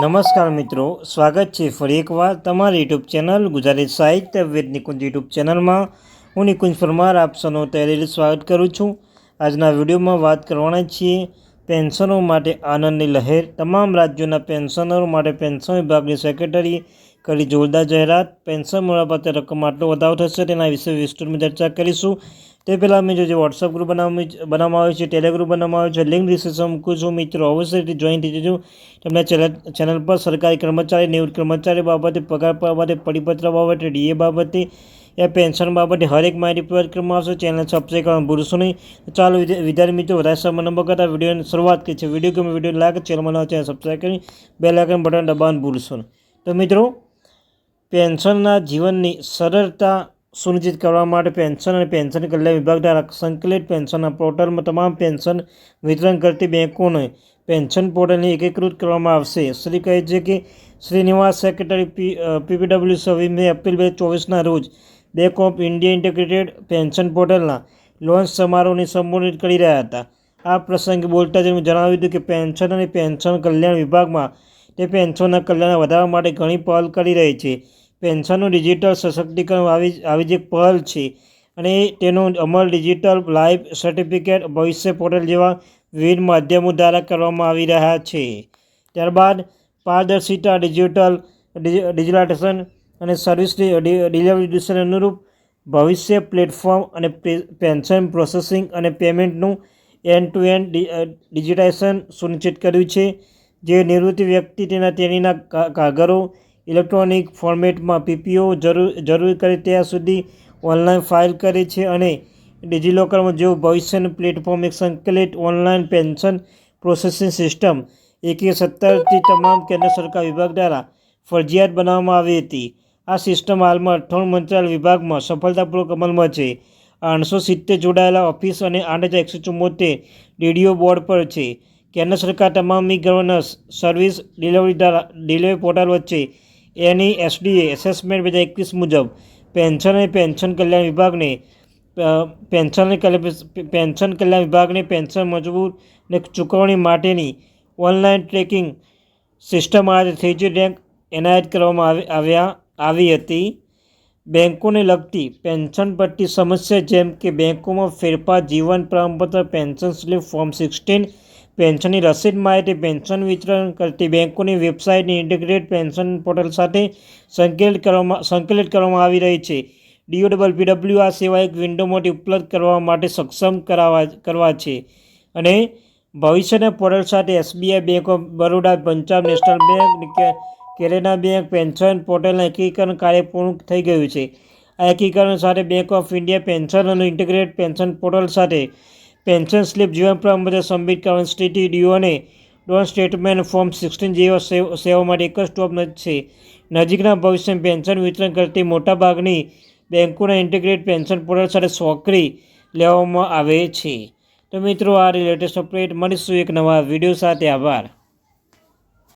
નમસ્કાર મિત્રો, સ્વાગત છે ફરી એકવાર તમારી યુટ્યુબ ચેનલ ગુજરાતી સાહિત્ય વેદ નિકુંજ યુટ્યુબ ચેનલમાં. હું નિકુંજ પરમાર, આપ સૌનું તૈયારી સ્વાગત કરું છું. આજના વિડીયોમાં વાત કરવાના છીએ પેન્શનો માટે આનંદની લહેર. તમામ રાજ્યોના પેન્શનરો માટે પેન્શન વિભાગની સેક્રેટરીએ કરી જોરદાર જાહેરાત. પેન્શન મળવાપાત્ર રકમ આટલો વધારો થશે તેના વિશે વિસ્તૃતમાં ચર્ચા કરીશું. તે પહેલાં મેં જો વોટ્સઅપ ગ્રુપ બનાવવામાં આવ્યો છે ટેલિગ્રુપ બનાવવામાં આવ્યો છે લિંક ડિસ્ક્રિપ્શન મૂકું છું. મિત્રો અવશ્યથી જોઈન થઈ જજો. તમને ચેનલ પર સરકારી કર્મચારી, નિવૃત્ત કર્મચારી બાબતે, પગાર બાબતે, પરિપત્ર બાબતે ડીએ બાબતે એ પેન્શન બાબતે હરેક માહિતી પ્રોવાઈડ કરવામાં આવશે. ચેનલ સબસ્ક્રાઈબ કરવાનું ભૂલશો નહીં. ચાલો વિદ્યા- વિદ્યાર્થી મિત્રો, વધારે સમય નંબર કરતા વિડીયોની શરૂઆત કરી છે વીડિયો ગમે વીડિયો લાગે ચેનલમાં નવા ચેનલ સબસ્ક્રાઈબ કરી બે લાઇકન બટન દબાવવાનું ભૂલશો નહીં. તો મિત્રો પેન્શનના જીવનની સરળતા સુનિશ્ચિત કરવા માટે પેન્શન અને પેન્શન કલ્યાણ વિભાગ દ્વારા સંકલિત પેન્શનના પોર્ટલમાં તમામ પેન્શન વિતરણ કરતી બેંકોને પેન્શન પોર્ટલને એકીકૃત કરવામાં આવશે. શ્રી કહે છે કે શ્રીનિવાસ સેક્રેટરી પી પીપીડબ્લ્યુ સવીમે એપ્રિલ બે ચોવીસના રોજ bank of India integrated pension પોર્ટલના launch સમારોહને સંબોધિત કરી રહ્યા હતા. આ પ્રસંગે બોલતા તેમણે જણાવ્યું હતું કે પેન્શન અને પેન્શન કલ્યાણ વિભાગમાં તે પેન્શનના કલ્યાણ વધારવા માટે ઘણી પહેલ કરી રહી છે. પેન્શનનું ડિજિટલ સશક્તિકરણ આવી આવી જ પહેલ છે. અને તેનો અમલ digital life certificate, Bhavishya portal જેવા વિવિધ માધ્યમો દ્વારા કરવામાં આવી રહ્યા છે. ત્યારબાદ પારદર્શિતા ડિજિટલ, ડિજિ- ડિજિટાઇઝેશન અને સર્વિસ ડિલિવરી અનુરૂપ ભવિષ્ય પ્લેટફોર્મ અને પેન્શન પ્રોસેસિંગ અને પેમેન્ટનું એન્ડ ટુ એન્ડ ડિજિટાઇઝેશન સુનિશ્ચિત કર્યું છે. જે નિવૃત્તિ વ્યક્તિ તેના, તેણીના કા- કાગળો ઇલેક્ટ્રોનિક ફોર્મેટમાં પીપીઓ જરૂર જરૂર કરે ત્યાં સુધી ઓનલાઈન ફાઇલ કરે છે અને ડિજિલોકરમાં જેવું ભવિષ્યનું પ્લેટફોર્મ એક સંકલિત ઓનલાઈન પેન્શન પ્રોસેસિંગ સિસ્ટમ એકવીસ સત્તરથી તમામ કેન્દ્ર સરકાર વિભાગ દ્વારા ફરજિયાત બનાવવામાં આવી હતી. આ સિસ્ટમ હાલમાં અઠ્ઠાણું મંત્રાલય વિભાગમાં સફળતાપૂર્વક અમલમાં છે. આઠસો સિત્તેર જોડાયેલા ઓફિસ અને આઠ હજાર એકસો ચુમ્મોતેર ડીડીઓ બોર્ડ પર છે. કેન્દ્ર સરકાર તમામ ઈ ગવર્નન્સ સર્વિસ ડિલિવરી દ્વારા, ડિલિવરી પોર્ટલ વચ્ચે એની એસડીએ એસેસમેન્ટ બે હજાર એકવીસ મુજબ પેન્શન અને પેન્શન કલ્યાણ વિભાગને પેન્શન પેન્શન કલ્યાણ વિભાગને પેન્શન મજબૂર અને ચૂકવણી માટેની ઓનલાઈન ટ્રેકિંગ સિસ્ટમ આજે થ્રીજી રેન્ક એનાયત કરવામાં આવી, આવ્યા, આવી હતી. બેંકોને લગતી પેન્શન પટ્ટી સમસ્યા જેમ કે બેંકોમાં ફેરફાર, જીવન પ્રમાણપત્ર પેન્શન સ્લીપ ફોર્મ સિક્સટીન પેન્શનની રસીદ માહિતી, પેન્શન વિતરણ કરતી બેંકોની વેબસાઇટની ઇન્ટિગ્રેટ પેન્શન પોર્ટલ સાથે સંકલિત કરવામાં સંકલિત કરવામાં આવી રહી છે. ડીઓ ડબલ પીડબ્લ્યુ આ સેવા એક વિન્ડોમાંથી ઉપલબ્ધ કરવા માટે સક્ષમ કરાવવા કરવા છે અને ભવિષ્યના પોર્ટલ સાથે SBI bank of Baroda, Punjab national bank કેરેના bank, pension પોર્ટલના એકીકરણ કાર્ય પૂર્ણ થઈ ગયું છે. આ એકીકરણ સાથે બેંક ઓફ ઇન્ડિયા પેન્શન અને ઇન્ટિગ્રેટ પેન્શન પોર્ટલ સાથે પેન્શન સ્લિપ જીવન પ્રમાણપત્ર સબમિટ કરવાની સ્થિતિ ડીઓ અને ડોન સ્ટેટમેન્ટ ફોર્મ સિક્સટીન જેવા સેવ- માટે એક જ સ્ટોપ છે. નજીકના ભવિષ્યમાં પેન્શન વિતરણ કરતી મોટાભાગની બેંકોના ઇન્ટિગ્રેટ પેન્શન પોર્ટલ સાથે સોકરી લેવામાં આવે છે. તો મિત્રો, આ લેટેસ્ટ અપડેટ મળીશું એક નવા વીડિયો સાથે. આભાર.